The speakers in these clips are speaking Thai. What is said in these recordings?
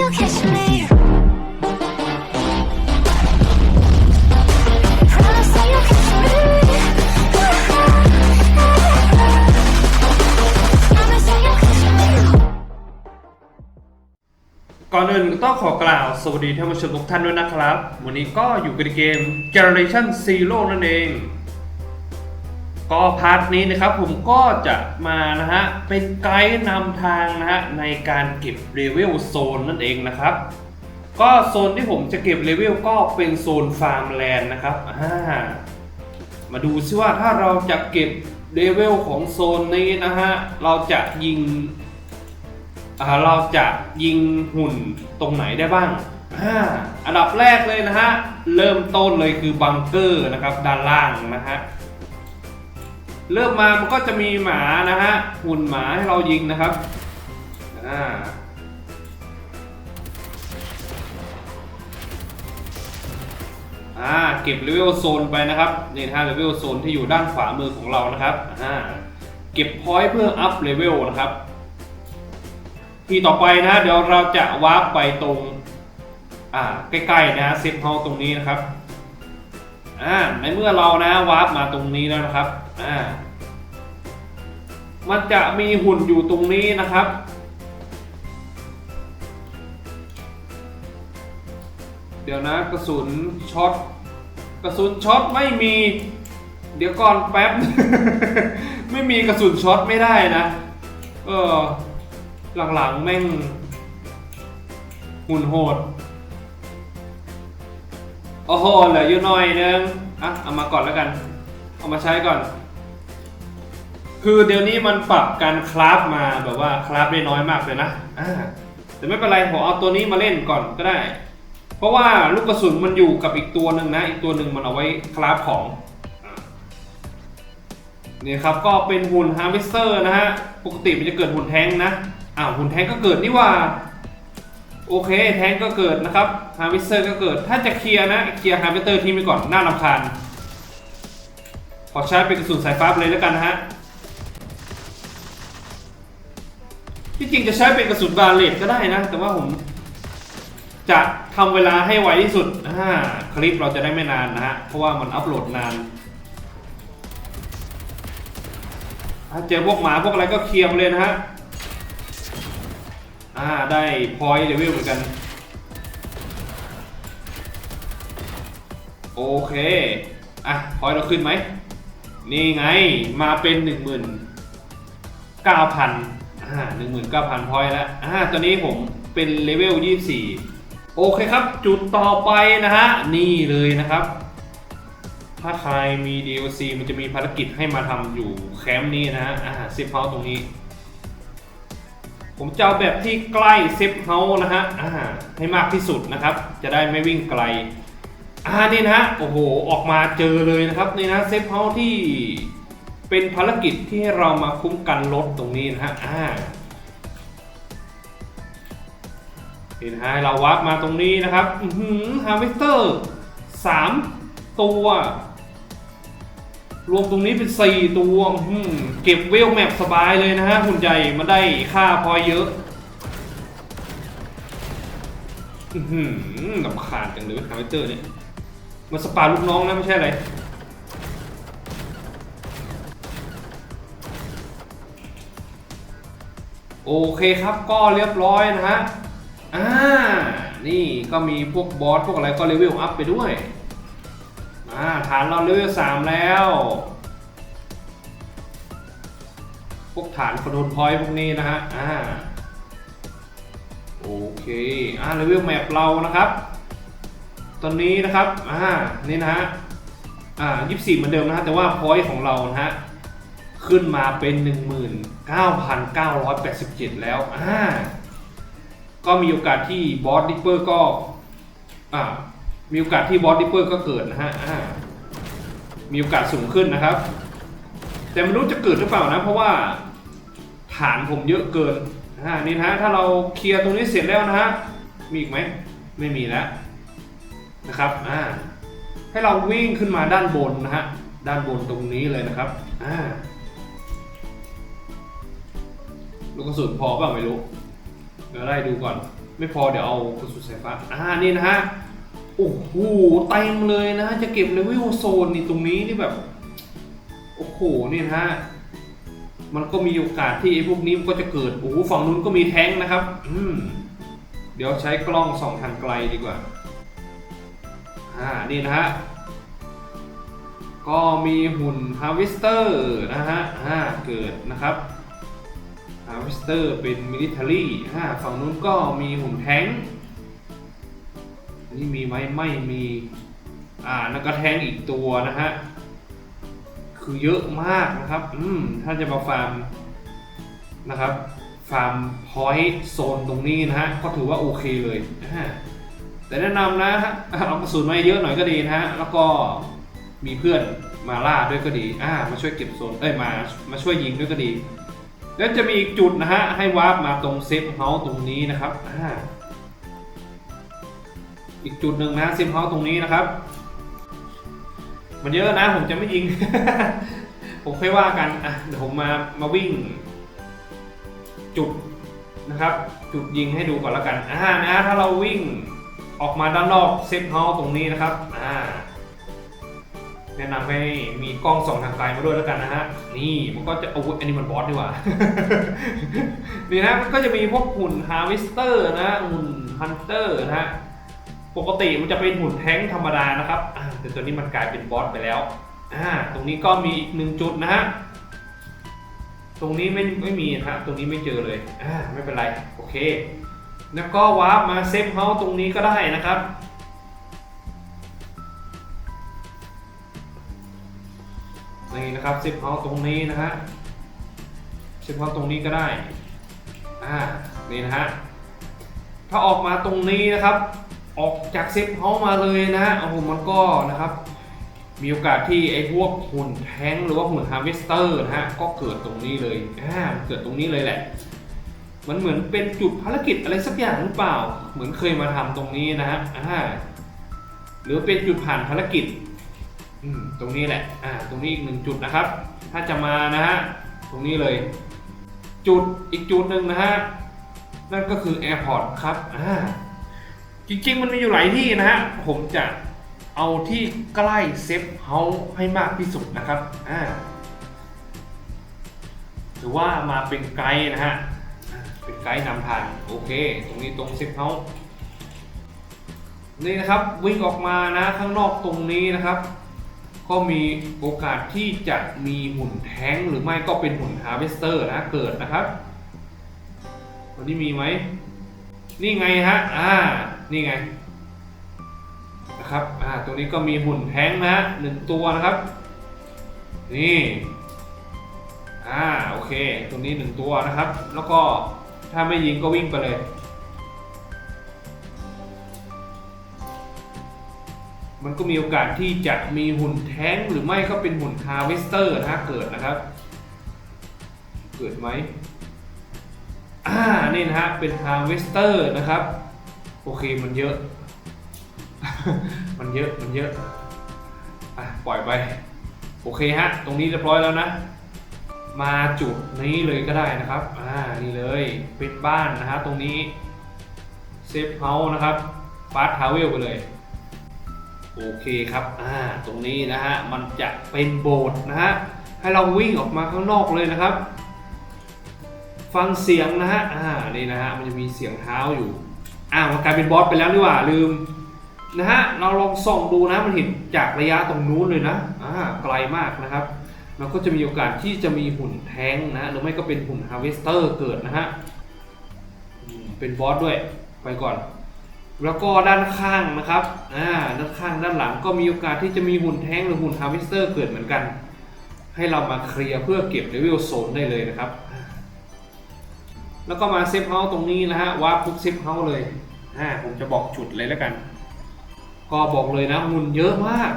you catch me. Promise that you catch me. Promise that you catch me. ก่อนอื่นต้องขอกล่าวสวัสดีท่านผู้ชมทุกท่านด้วยนะครับ วันนี้ก็อยู่กับเกม Generation Zero นั่นเอง ก็พาร์ทนี้นะครับผมก็จะมานะฮะเป็นไกด์นำทางนะฮะในการเก็บเลเวลโซนนั่นเองนะครับ ก็โซนที่ผมจะเก็บเลเวลก็เป็นโซนฟาร์มแลนด์นะครับามาดูซิว่าถ้าเราจะเก็บเลเวลของโซนนี้นะฮะเราจะยิงอ่าเราจะยิงหุ่นตรงไหนได้บ้างอ่าอันดับแรกเลยนะฮะเริ่มต้นเลยคือบังเกอร์นะครับด้านล่างนะฮะ เริ่มมามันก็จะมีหมานะฮะหุ่นหมาให้เรายิงนะครับอ่าอ่าเก็บเลเวลโซนไปนะครับนี่นะฮะเลเวลโซนที่อยู่ด้านขวามือของเรานะครับอ่าเก็บพอยต์เพื่ออัพเลเวลนะครับทีต่อไปนะเดี๋ยวเราจะวาร์ปไปตรงอ่าใกล้ๆนะฮะเซฟเฮาตรงนี้นะครับ อ่าในเมื่อเรานะวาร์ปมาตรงนี้แล้วนะครับอ่ามันจะมีหุ่นอยู่ตรงนี้นะครับ เดี๋ยวนะกระสุนช็อตกระสุนช็อตไม่มี เดี๋ยวก่อนแป๊บ ไม่มีกระสุนช็อตไม่ได้นะ เออหลังๆแม่ง หุ่นโหด โอ้โหเหลืออยู่หน่อยนึงอะเอามาก่อนแล้วกัน เอามาใช้ก่อน คือเดี๋ยวนี้มันปรับการคราฟมาแบบว่าคราฟได้น้อยมากเลยนะอ่าแต่ไม่เป็นไรผมเอาตัวนี้มาเล่นก่อนก็ได้ เพราะว่าลูกกระสุนมันอยู่กับอีกตัวหนึ่งนะ อีกตัวหนึ่งมันเอาไว้คราฟของอ่านี่ครับก็เป็นหุ่นฮาร์เวสเตอร์นะฮะ ปกติมันจะเกิดหุ่นแท้งนะ อ้าวหุ่นแท้งก็เกิดนี่หว่า โอเค แท้งก็เกิดนะครับฮาร์เวสเตอร์ก็เกิด ถ้าจะเคลียร์นะ เคลียร์ฮาร์เวสเตอร์ทิ้งไปก่อน น่ารำคาญ ขอใช้เป็นกระสุนสายฟ้าไปเลยแล้วกันนะฮะ ที่จริงจะใช้เป็นกระสุนบาเลตก็ได้นะ แต่ว่าผม จะทำเวลาให้ไวที่สุดอ่าคลิปเราจะได้ไม่นานนะฮะ เพราะว่ามันอัปโหลดนานถ้าเจอพวกหมาพวกอะไรก็เคลียร์เลยนะฮะ อ่า ได้พอยต์เลเวลเหมือนกัน โอเค อะพอยต์เราขึ้นไหม นี่ไงมาเป็น 1 9 0 0 0อ่า19,000พอยต์แล้ว อ่า ตอนนี้ผมเป็นเลเวล 24 โอเคครับ จุดต่อไปนะฮะ นี่เลยนะครับ ถ้าใครมี DLC มันจะมีภารกิจให้มาทำอยู่แคมป์นี้นะฮะ อ่าเซฟเฮาส์ตรงนี้ ผมจะเอาแบบที่ใกล้เซฟเฮาส์นะฮะอ่าให้มากที่สุดนะครับ จะได้ไม่วิ่งไกลอ่านี่นะฮะโอ้โหออกมาเจอเลยนะครับนี่นะเซฟเฮาส์ที่เป็นภารกิจที่ให้เรามาคุ้มกันรถตรงนี้นะฮะอ่านี่นะฮะเราวับมาตรงนี้นะครับอือหือฮาร์เวสเตอร์สามตัว รวมตรงนี้เป็น 4 ตัวเก็บเวลแมปสบายเลยนะฮะหุ่นใหญ่มาได้ค่าพอเยอะหือลำคาญจังเลยฮาร์เวเตอร์เนี่ยมันสปาลูกน้องนะไม่ใช่อะไรโอเคครับก็เรียบร้อยนะฮะ อ่า นี่ก็มีพวกบอสพวกอะไรก็เลเวลอัพไปด้วย ฐานเราเลเวลสามแล้ว พวกฐานคอนโทรลพอยต์พวกนี้นะฮะ อ่า โอเค อ่าเลเวลแมปเรานะครับ ตอนนี้นะครับ อ่า นี่นะฮะ อ่ายี่สี่เหมือนเดิมนะฮะ แต่ว่าพอยต์ของเรานะฮะ ขึ้นมาเป็น 19,987 แล้ว อ่า ก็มีโอกาสที่บอสดิปเปอร์ก็ อ่ามีโอกาสที่บอสดิปเปอร์ก็เกิดนะฮะอ่า มีโอกาสสูงขึ้นนะครับ แต่ไม่รู้จะเกิดหรือเปล่านะ เพราะว่าฐานผมเยอะเกินอ่านี่นะถ้าเราเคลียร์ตรงนี้เสร็จแล้วนะฮะมีอีกไหมไม่มีแล้วนะครับอ่าให้เราวิ่งขึ้นมาด้านบนนะฮะด้านบนตรงนี้เลยนะครับอ่าลูกกระสุนพอเปล่าไม่รู้เดี๋ยวไล่ดูก่อน ไม่พอเดี๋ยวเอากระสุนสายฟ้าอ่านี่นะฮะ โอ้โหเต็มเลยนะ จะเก็บเลเวลโซนนี่ตรงนี้นี่แบบ โอ้โหนี่นะฮะมันก็มีโอกาสที่ไอ้พวกนี้มันก็จะเกิด โอ้โหฝั่งนู้นก็มีแท้งนะครับ อืม เดี๋ยวใช้กล้องส่องทางไกลดีกว่า อ่า นี่นะฮะ ก็มีหุ่นฮาร์ v วสเตอร์นะฮะ อ่า เกิดนะครับฮาร์ v วสเตอร์เป็นมิลิเ a อรี่อ่าฝั่งนู้นก็มีหุ่นแท้ง นี่มีไหมไม่มี อ่าแล้วก็แทงอีกตัวนะฮะ คือเยอะมากนะครับ อืม ถ้าจะมาฟาร์มนะครับ ฟาร์มพอยต์โซนตรงนี้นะฮะ ก็ถือว่าโอเคเลยนะฮะแต่แนะนำนะฮะเอากระสุนมาเยอะหน่อยก็ดีนะฮะ แล้วก็มีเพื่อนมาล่าด้วยก็ดี อ่า มาช่วยเก็บโซน เอ้ย มา มาช่วยยิงด้วยก็ดี แล้วจะมีอีกจุดนะฮะ ให้วาร์ปมาตรงเซฟเฮาส์ตรงนี้นะครับ อ่า อีกจุดหนึ่งนะซิมเฮาส์ตรงนี้นะครับ มันเยอะนะผมจะไม่ยิง ผมค่อยว่ากันอะเดี๋ยวผมมามาวิ่ง จุดนะครับ จุดยิงให้ดูก่อนล้วกันอ่านะถ้าเราวิ่งออกมาด้านนอกเซฟเฮาส์ตรงนี้นะครับอ่าแนะนำให้มีกล้องส่องทางไกลมาด้วยแล้วกันนะฮะ นี่มันก็จะอาวุธอันนี้มันบอสดีกว่านี่นะก็จะมีพวกหุ่นฮาร์ v วสเตอร์นะหุ่นฮันเตอร์นะฮะ ปกติมันจะเป็นหุ่นแท้งธรรมดานะครับแต่ตัวนี้มันกลายเป็นบอสไปแล้ว ตรงนี้ก็มีอีกหนึ่งจุดนะฮะ ตรงนี้ไม่ไม่มีนะฮะตรงนี้ไม่เจอเลยอไม่เป็นไร โอเค แล้วก็วาร์ปมาเซฟเฮาส์ตรงนี้ก็ได้นะครับ นี่นะครับเซฟเฮาส์ตรงนี้นะฮะเซฟเฮาส์ตรงนี้ก็ได้ อ่า นี่นะฮะ ถ้าออกมาตรงนี้นะครับ ออกจากเซฟเฮามาเลยนะโอ้โหมันก็นะครับมีโอกาสที่ไอ้พวกหุ่นแท้งหรือว่าหุ่นฮาร์เวสเตอร์นะฮะก็เกิดตรงนี้เลยอ่ามันเกิดตรงนี้เลยแหละ มันเหมือนเป็นจุดภารกิจอะไรสักอย่างหรือเปล่า เหมือนเคยมาทำตรงนี้นะฮะอ่าหรือเป็นจุดผ่านภารกิจอืมตรงนี้แหละอ่าตรงนี้อีกหนึ่งจุดนะครับ ถ้าจะมานะฮะตรงนี้เลย จุดอีกจุดหนึ่งนะฮะนั่นก็คือแอร์พอร์ตครับอ่า จริงๆ มันมีอยู่หลายที่นะฮะ ผมจะเอาที่ใกล้เซฟเฮาส์ให้มากที่สุดนะครับ อ่าถือว่ามาเป็นไกด์นะฮะ เป็นไกด์นำทาง โอเค ตรงนี้ตรงเซฟเฮาส์นี่นะครับวิ่งออกมานะข้างนอกตรงนี้นะครับ ก็มีโอกาสที่จะมีหุ่นแท้งหรือไม่ก็เป็นหุ่นฮาร์เวสเตอร์นะเกิดนะครับวันนี้มีไหมนี่ไงฮะ อ่า นี่ไงนะครับ อ่า ตรงนี้ก็มีหุ่นแท้งนะฮะหนึ่งตัวนะครับ นี่ อ่า โอเค ตรงนี้หนึ่งตัวนะครับ แล้วก็ถ้าไม่ยิงก็วิ่งไปเลย มันก็มีโอกาสที่จะมีหุ่นแท้งหรือไม่ก็เป็นหุ่นฮาร์เวสเตอร์นะฮะเกิดนะครับ เกิดไหมอ่า นี่นะฮะ เป็นฮาร์เวสเตอร์นะครับ โอเคมันเยอะ มันเยอะมันเยอะอะปล่อยไปโอเคฮะ ตรงนี้เรียบร้อยแล้วนะ มาจุดนี้เลยก็ได้นะครับอ่านี่เลยเป็นบ้านนะฮะตรงนี้เซฟเฮาส์นะครับฟาสทาวเวลไปเลยโอเคครับ อ่า ตรงนี้นะฮะ มันจะเป็นโบสถ์นะฮะ ให้เราวิ่งออกมาข้างนอกเลยนะครับ ฟังเสียงนะฮะ อ่า นี่นะฮะ มันจะมีเสียงเท้าอยู่ อ่ามันกลายเป็นบอสไปแล้วนี่หว่าลืมนะฮะเราลองส่องดูนะมันเห็นจากระยะตรงนู้นเลยนะอ่าไกลมากนะครับมันก็จะมีโอกาสที่จะมีหุ่นแท้งนะหรือไม่ก็เป็นหุ่นฮาร์เวสเตอร์เกิดนะฮะเป็นบอสด้วยไปก่อน แล้วก็ด้านข้างนะครับอ่าด้านข้างด้านหลังก็มีโอกาสที่จะมีหุ่นแท้งหรือหุ่นฮาร์เวสเตอร์เกิดเหมือนกัน ให้เรามาเคลียร์เพื่อเก็บเลเวลโซนได้เลยนะครับ แล้วก็มาเซฟเฮาส์ตรงนี้นะฮะวาร์ปทุกเซฟเฮาส์เลยอ่าผมจะบอกจุดเลยแล้วกัน ก็บอกเลยนะหุ่นเยอะมาก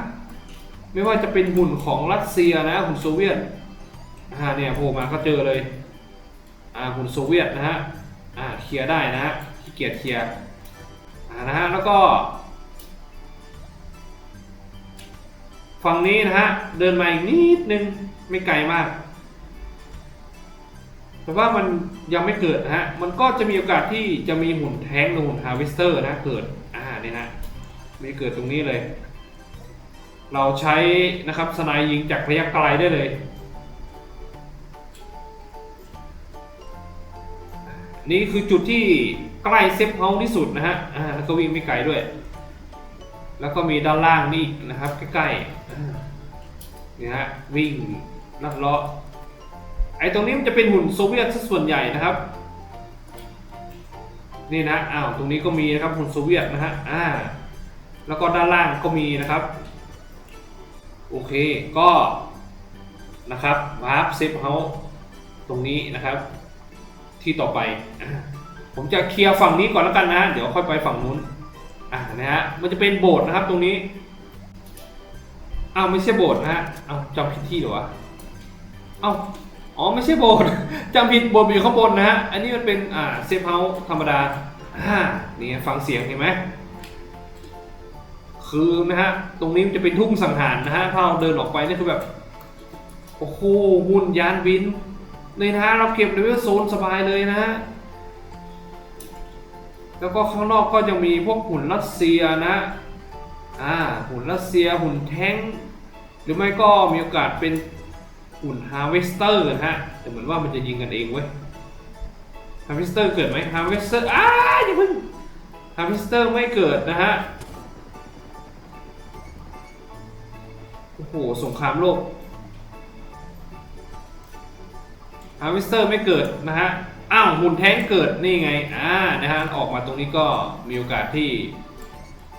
ไม่ว่าจะเป็นหุ่นของรัสเซียนะหุ่นโซเวียตอ่าเนี่ยโผล่มาก็เจอเลยอ่าหุ่นโซเวียตนะฮะอ่าเคลียร์ได้นะฮะขี้เกียจเคลียร์อ่านะฮะแล้วก็ ฝั่งนี้นะฮะเดินมาอีกนิดนึงไม่ไกลมาก แต่ว่ามันยังไม่เกิดนะฮะ มันก็จะมีโอกาสที่จะมีหุ่นแท้งหรือหุ่นฮาร์เวสเตอร์นะเกิด อ่าเนี่ยนะมีเกิดตรงนี้เลย เราใช้นะครับสไนยิงจากระยะไกลได้เลยนี่คือจุดที่ใกล้เซฟเฮาส์ที่สุดนะฮะ อ่า แล้วก็วิ่งไม่ไกลด้วย แล้วก็มีด้านล่างนี่นะครับ ใกล้ๆนี่ฮะ วิ่งลัดเลาะ อ้ตรงนี้มันจะเป็นหุ่นโซเวียตซะส่วนใหญ่นะครับ นี่นะอ้าวตรงนี้ก็มีนะครับหุ่นโซเวียตนะฮะอ่าแล้วก็ด้านล่างก็มีนะครับ โอเคก็นะครับวาร์ปเซฟเฮาตรงนี้นะครับ ที่ต่อไป ผมจะเคลียร์ฝั่งนี้ก่อนแล้วกันนะ เดี๋ยวค่อยไปฝั่งนู้นอ่านะฮะมันจะเป็นโบสถ์นะครับตรงนี้อ้าวไม่ใช่โบสถ์นะฮะอ้าวจำผิดที่เหรอวะเอ้า อ๋อไม่ใช่โบสถ์จำผิดโบสถ์อยู่ข้างบนนะฮะ อันนี้มันเป็นอ่าเซฟเฮาส์ธรรมดา อ่า นี่ฟังเสียงเห็นไหม คือนะฮะ ตรงนี้มันจะเป็นทุ่งสังหารนะฮะ ถ้าเราเดินออกไปนี่คือแบบ โอ้โหหุ่นยานบินเลยนะฮะเราเก็บเลเวลโซนสบายเลยนะฮะ แล้วก็ข้างนอกก็จะมีพวกหุ่นรัสเซียนะ อ่า หุ่นรัสเซีย หุ่นแท้ง หรือไม่ก็มีโอกาสเป็น หุ่นฮาร์เวสเตอร์นะฮะแต่เหมือนว่ามันจะยิงกันเองเว้ยฮาร์เวสเตอร์เกิดไหมฮาร์เวสเตอร์อ้าอย่าเพิ่งฮาร์เวสเตอร์ไม่เกิดนะฮะโอ้โหสงครามโลกฮาร์เวสเตอร์ไม่เกิดนะฮะอ้าวหุ่นแท้งเกิดนี่ไงอ่านะฮะออกมาตรงนี้ก็มีโอกาสที่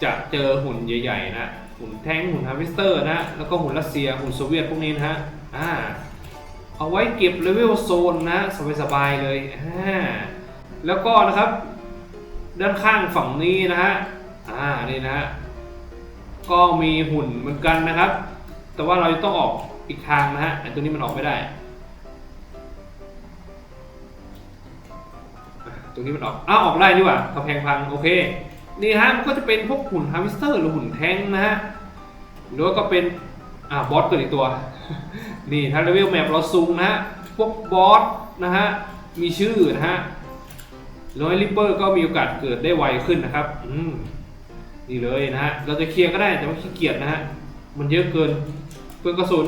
จะเจอหุ่นใหญ่ ๆ นะ หุ่นแท้งหุ่นฮาร์เวสเตอร์นะแล้วก็หุ่นรัสเซียหุ่นโซเวียตพวกนี้นะฮะอ่าเอาไว้เก็บเลเวลโซนนะสบายๆเลยอ่าแล้วก็นะครับ ด้านข้างฝั่งนี้นะฮะอ่านี่นะฮะก็มีหุ่นเหมือนกันนะครับ แต่ว่าเราจะต้องออกอีกทางนะฮะไอ้ตัวนี้มันออกไม่ได้ตรงนี้มันออกอ้าวออกได้ดีกว่ากำแพงพังโอเค นี่ฮะมันก็จะเป็นพวกหุ่นฮาร์วิสเตอร์หรือหุ่นแท้งนะฮะหรือว่าก็เป็นอ่าบอสเกิดอีกตัว นี่ถ้าเลเวลแมปเราซูมนะฮะพวกบอสนะฮะมีชื่อนะฮะร้อยลิปเปอร์ก็มีโอกาสเกิดได้ไวขึ้นนะครับอืมนี่เลยนะฮะเราจะเคลียร์ก็ได้แต่ว่าขี้เกียจนะฮะมันเยอะเกินเปลืองกระสุน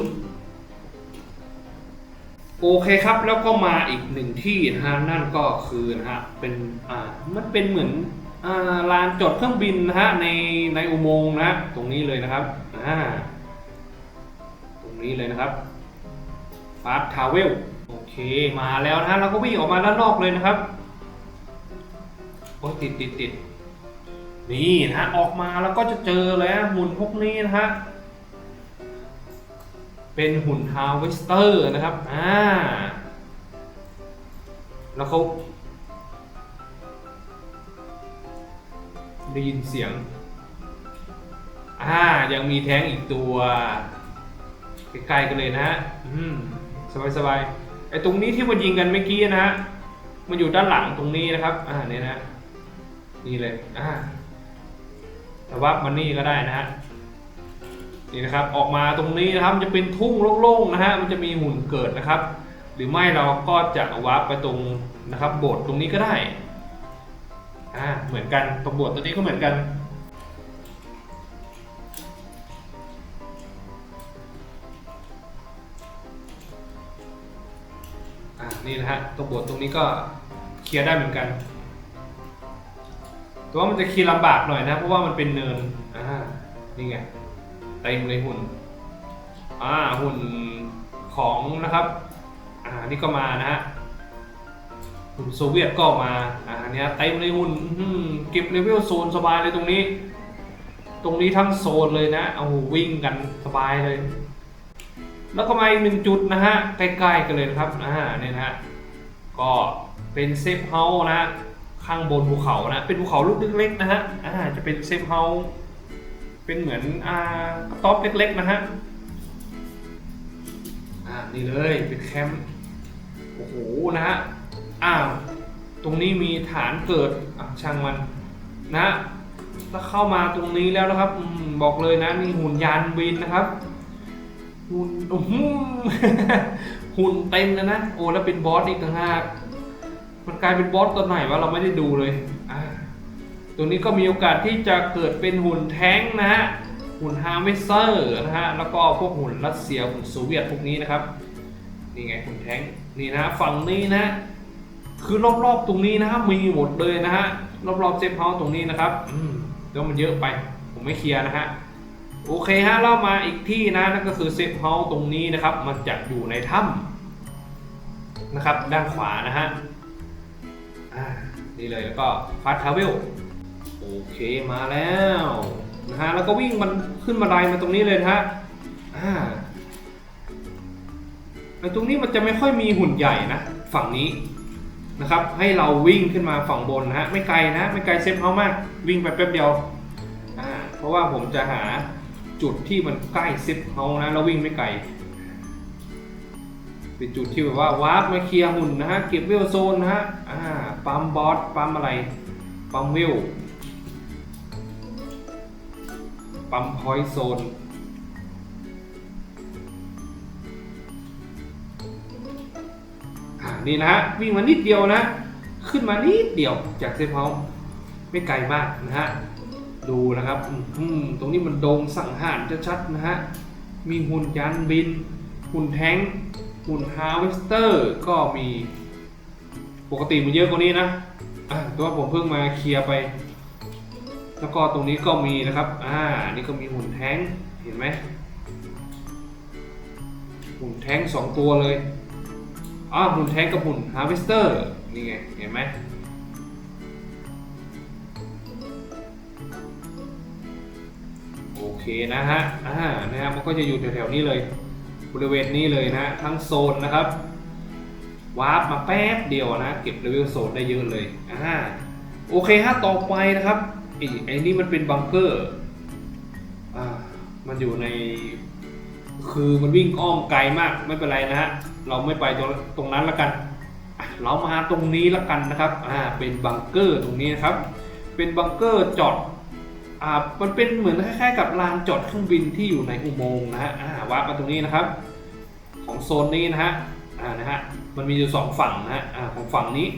โอเคครับแล้วก็มาอีกหนึ่งที่นะฮะนั่นก็คือนะฮะเป็นอ่ามันเป็นเหมือน ลานจอดเครื่องบินนะฮะในในอุโมงค์นะตรงนี้เลยนะครับอ่าตรงนี้เลยนะครับฟาสทาวเวลโอเคมาแล้วนะฮะเราก็วิ่งออกมาด้านนอกเลยนะครับโอ้ยติดติดติดนี่นะฮะออกมาแล้วก็จะเจอแล้วหุ่นพวกนี้นะฮะเป็นหุ่นฮาวเวสเตอร์นะครับอ่าแล้วเขา ได้ยินเสียง อ่า ยังมีแท้งอีกตัวใกล้ๆกันเลยนะฮะอืมสบายๆไอ้ตรงนี้ที่มันยิงกันเมื่อกี้นะฮะมันอยู่ด้านหลังตรงนี้นะครับ อ่าเนี่ยนะ นี่เลย อ่า แต่ว่ามันนี่ก็ได้นะฮะ นี่นะครับ ออกมาตรงนี้นะครับมันจะเป็นทุ่งโล่งๆนะฮะ มันจะมีหุ่นเกิดนะครับ หรือไม่เราก็จะวาร์ปไปตรงนะครับ โบสถ์ตรงนี้ก็ได้ อ่าเหมือนกันตรงโบสถ์ตัวนี้ก็เหมือนกัน อ่านี่นะฮะตรงโบสถ์ตรงนี้ก็เคลียร์ได้เหมือนกันแต่ว่ามันจะเคลียร์ลำบากหน่อยนะ เพราะว่ามันเป็นเนินอ่านี่ไงเต็มเลยหุ่นอ่าหุ่นของนะครับ อ่านี่ก็มานะฮะหุ่นโซเวียตก็มา อ่าเนี้ยเต็มเลยหุ่นเก็บเลเวลโซนสบายเลยตรงนี้ ตรงนี้ทั้งโซนเลยนะเอาวิ่งกันสบายเลย แล้วก็มาอีกหนึ่งจุดนะฮะใกล้ๆกันเลยนะครับอ่าเนี่ยนะฮะก็เป็นเซฟเฮาส์นะข้างบนภูเขานะ เป็นภูเขาลูกเล็กๆนะฮะอ่าจะเป็นเซฟเฮาส์เป็นเหมือนอ่ากระต๊อบเล็กๆนะฮะอ่านี่เลยเป็นแคมป์โอ้โหนะฮะอ้าว ตรงนี้มีฐานเกิดอะช่างมันนะถ้าเข้ามาตรงนี้แล้วนะครับอบอกเลยนะนี่หุ่นยานบินนะครับ หุ่นอื้อหือโหุ่นเต็มแล้วนะโอ้แล้วเป็นบอสอีกต่างหากมันกลายเป็นบอสตัวไหนวะเราไม่ได้ดูเลยอ่าตัวนี้ก็มีโอกาสที่จะเกิดเป็นหุ่นแท้งนะฮะหุ่นฮาร์เวสเซอร์นะฮะแล้วก็พวกหุ่นรัสเซียหุ่นโซเวียตพวกนี้นะครับนี่ไงหุ่นแท้งนี่นะฝั่งนี้นะ คือรอบๆตรงนี้นะฮะมีหมดเลยนะฮะรอบๆเซฟเฮาส์ตรงนี้นะครับอืมแล้วมันเยอะไป ผมไม่เคลียร์นะฮะโอเคฮะเรามาอีกที่นะนั่นก็คือเซฟเฮาส์ตรงนี้นะครับ มันจะอยู่ในถ้ำนะครับ ด้านขวานะฮะอ่านี่เลยแล้วก็ฟาสทาวเวลโอเคมาแล้วนะฮะแล้วก็วิ่งมันขึ้นมาไดมาตรงนี้เลยนะฮะอ่าไอตรงนี้มันจะไม่ค่อยมีหุ่นใหญ่นะ ฝั่งนี้ นะครับ ให้เราวิ่งขึ้นมาฝั่งบนนะฮะไม่ไกลนะ ไม่ไกลเซฟเฮามาก วิ่งไปแป๊บเดียวอ่าเพราะว่าผมจะหาจุดที่มันใกล้เซฟเฮานะแล้ววิ่งไม่ไกลเป็นจุดที่แบบว่าวาร์ปมาเคลียร์หุ่นนะฮะเก็บเวลโซนนะฮะอ่าปั๊มบอสปั๊มอะไรปั๊มเวลปั๊มพอยโซน นี่นะฮะวิ่งมานิดเดียวนะ ขึ้นมานิดเดียวจากเซฟเฮาส์ไม่ไกลมากนะฮะดูนะครับอืมตรงนี้มันโดงสังหารชัดๆนะฮะมีหุ่นยานบิน หุ่นแท้งหุ่นฮาร์เวสเตอร์ก็มีปกติมันเยอะกว่านี้นะแตัวาผมเพิ่งมาเคลียร์ไป แล้วก็ตรงนี้ก็มีนะครับอ่านี่ก็มีหุ่นแท้งเห็นไหมหุ่นแท้งสองตัวเลย อ้าวหุ่นแท้งกับหุ่นฮาร์เวสเตอร์นี่ไง เห็นไหมโอเคนะฮะ อ่า นะฮะ มันก็จะอยู่แถวๆนี้เลย บริเวณนี้เลยนะ ทั้งโซนนะครับ วาร์ปมาแป๊บเดียวนะ เก็บเลเวลโซนได้เยอะเลย อ่า โอเคฮะ ต่อไปนะครับไอ้ไอ้นี่มันเป็นบังเกอร์ อ่า มันอยู่ใน คือมันวิ่งอ้อมไกลมาก ไม่เป็นไรนะฮะ เราไม่ไปตรงตรงนั้นละกัน เรามาตรงนี้ละกันนะครับอ่าเป็นบังเกอร์ตรงนี้นะครับ เป็นบังเกอร์จอดอ่ามันเป็นเหมือนคล้ายๆกับลานจอดเครื่องบินที่อยู่ในอุโมงค์นะฮะอ่าวามาตรงนี้นะครับ ของโซนนี้นะฮะอ่านะฮะมันมีอยู่สองฝั่งนะฮะอ่าของฝั่งนี้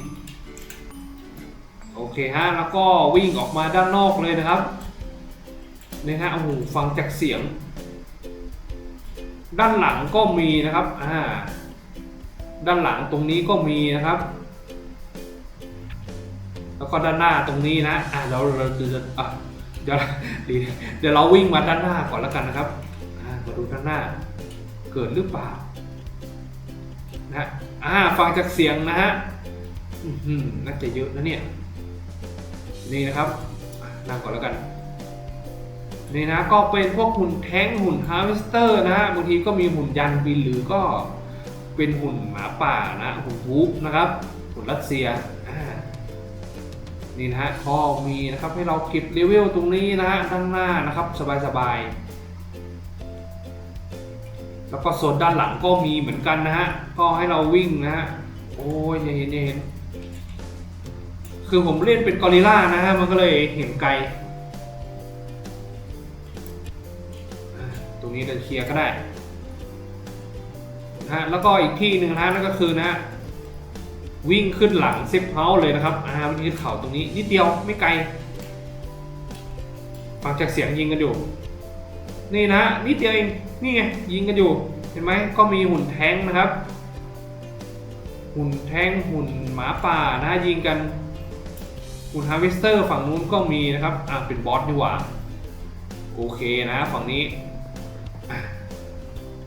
โอเคฮะแล้วก็วิ่งออกมาด้านนอกเลยนะครับนี่ฮะโอ้โหฟังจากเสียง ด้านหลังก็มีนะครับอ่า ด้านหลังตรงนี้ก็มีนะครับ แล้วก็ด้านหน้าตรงนี้นะอ่าเราเราจะอะเดี๋ยวเดี๋ยวเราวิ่งมาด้านหน้าก่อนแล้วกันนะครับอ่ามาดูด้านหน้า เกิดหรือเปล่านะอ่าฟังจากเสียงนะฮะน่าจะเยอะนะเนี่ยนี่นะครับนั่งก่อนแล้วกันนี่นะก็เป็นพวกหุ่นแท้งหุ่นฮาร์เวสเตอร์นะฮะบางทีก็มีหุ่นยันบินหรือก็ เป็นหุ่นหมาป่านะหุ่นวูฟนะครับหุ่นรัสเซียนี่นะฮะก็มีนะครับให้เราเก็บเลเวลตรงนี้นะฮะด้านหน้านะครับสบายๆแล้วก็โซนด้านหลังก็มีเหมือนกันนะฮะก็ให้เราวิ่งนะฮะโอ้ยอย่าเห็นอย่าเห็นคือผมเล่นเป็นกอริลล่านะฮะมันก็เลยเห็นไกลตรงนี้เดินเคลียร์ก็ได้ นะฮะแล้วก็อีกที่หนึ่งนะนั่นก็คือนะ วิ่งขึ้นหลังเซฟเฮาส์เลยนะครับอ่าวิ่งขึ้เขาตรงนี้นิดเดียวไม่ไกลฟังจากเสียงยิงกันอยู่ นี่นะนิดเดียวเองนี่ไงยิงกันอยู่ เห็นไหมก็มีหุ่นแท้งนะครับ หุ่นแท้งหุ่นหมาป่านะยิงกันหุ่นฮาร์เวสเตอร์ฝั่งนู้นก็มีนะครับ อ่าเป็นบอสดีกว่า โอเคนะฝั่งนี้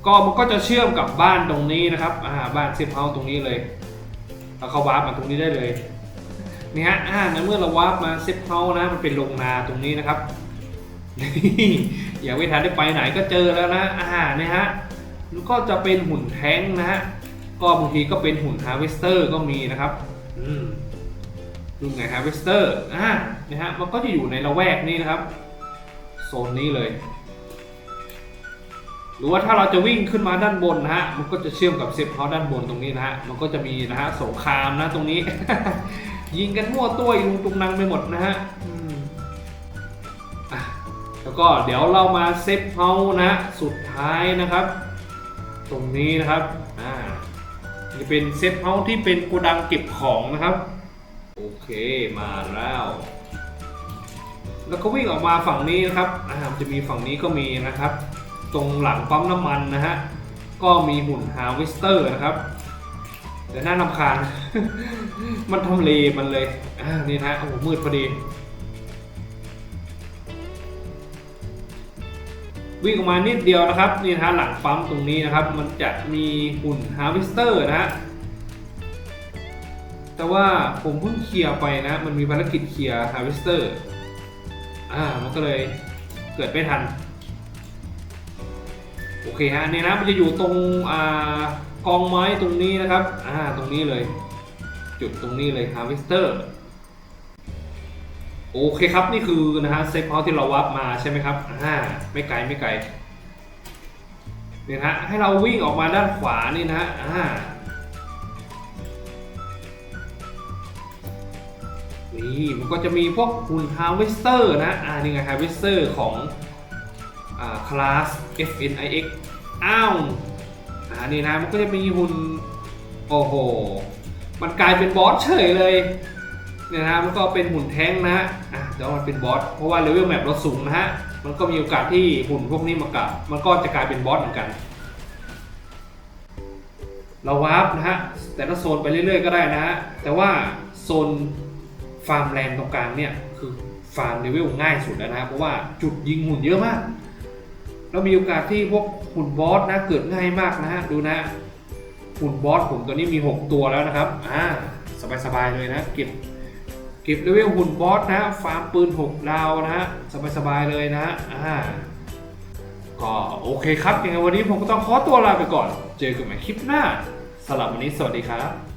ก็มันก็จะเชื่อมกับบ้านตรงนี้นะครับอ่าบ้านเซฟเฮาส์ตรงนี้เลยเราเข้าวาร์ปมาตรงนี้ได้เลยนี่ฮะอ่าในเมื่อเราวาร์ปมาเซฟเฮาส์นะมันเป็นโรงนาตรงนี้นะครับอย่าไม่ทันได้ไปไหนก็เจอแล้วนะอ่าเนี่ยฮะแล้วก็จะเป็นหุ่นแท้งนะฮะก็บางทีก็เป็นหุ่นฮาร์เวสเตอร์ก็มีนะครับอืมดูไงฮาร์เวสเตอร์อ่านะฮะมันก็จะอยู่ในละแวกนี้นะครับโซนนี้เลย หรือว่าถ้าเราจะวิ่งขึ้นมาด้านบนนะฮะ มันก็จะเชื่อมกับเซฟเฮาด้านบนตรงนี้นะฮะ มันก็จะมีนะฮะสงครามนะตรงนี้ ยิงกันมั่วตัวอยู่ตรงนังไปหมดนะฮะแล้วก็เดี๋ยวเรามาเซฟเฮานะ สุดท้ายนะครับ ตรงนี้นะครับอ่าจะเป็นเซฟเฮาที่เป็นโกดังเก็บของนะครับ โอเคมาแล้วแล้วก็วิ่งออกมาฝั่งนี้นะครับอ่าจะมีฝั่งนี้ก็มีนะครับ ตรงหลังปั๊มน้ำมันนะฮะ ก็มีหุ่นฮาวิสเตอร์นะครับแต่น่านำคาญ มันทำเลมันเลย อ่า นี่นะโอ้โหมืดพอดี วิ่งออกมานิดเดียวนะครับ นี่นะฮะหลังปั๊มตรงนี้นะครับ มันจะมีหุ่นฮาวิสเตอร์นะฮะ แต่ว่าผมเพิ่งเคลียร์ไปนะ มันมีภารกิจเคลียร์ฮาวิสเตอร์ อ่า มันก็เลยเกิดไม่ทัน โอเคฮะเนี่ยนะมันจะอยู่ตรงอกองไม้ตรงนี้นะครับอ่าตรงนี้เลย จุดตรงนี้เลยฮาวิสเตอร์โอเคครับ นี่คือนะฮะเซฟเฮาส์ที่เราวับมาใช่ไหมครับอ่าไม่ไกลไม่ไกลเนี่ยนะฮะให้เราวิ่งออกมาด้านขวานี่นะฮะอ่านี่มันก็จะมีพวกหุ่นฮาร์เวสเตอร์นะอ่านี่ไงฮาร์เวสเตอร์ของ คลาส FNIX อ้าวอ่านี่นะมันก็จะมีหุ่นโอ้โห มันกลายเป็นบอสเฉยเลยเนี่ยนะมันก็เป็นหุ่นแท้งนะฮะอะเดี๋ยวมันเป็นบอสเพราะว่าเลเวลแมปเราสูงนะฮะมันก็มีโอกาสที่หุ่นพวกนี้มากับ มันก็จะกลายเป็นบอสเหมือนกัน เราวาร์ปนะฮะแต่ละโซนไปเรื่อยๆก็ได้นะฮะแต่ว่าโซนฟาร์มแลนด์ตรงกลางเนี่ยคือฟาร์มเลเวลง่ายสุดแล้วนะเพราะว่าจุดยิงหุ่นเยอะมาก แล้วมีโอกาสที่พวกหุ่นบอสนะเกิดง่ายมากนะฮะดูนะหุ่นบอสผมตัวนี้มี 6 ตัวแล้วนะครับอ่าสบายๆเลยนะเก็บเก็บเลเวลหุ่นบอสนะฟาร์มปืน 6 ดาวนะฮะสบายๆเลยนะอ่าก็โอเคครับยังไงวันนี้ผมก็ต้องขอตัวลาไปก่อน เจอกันใหม่คลิปหน้าสำหรับวันนี้สวัสดีครับ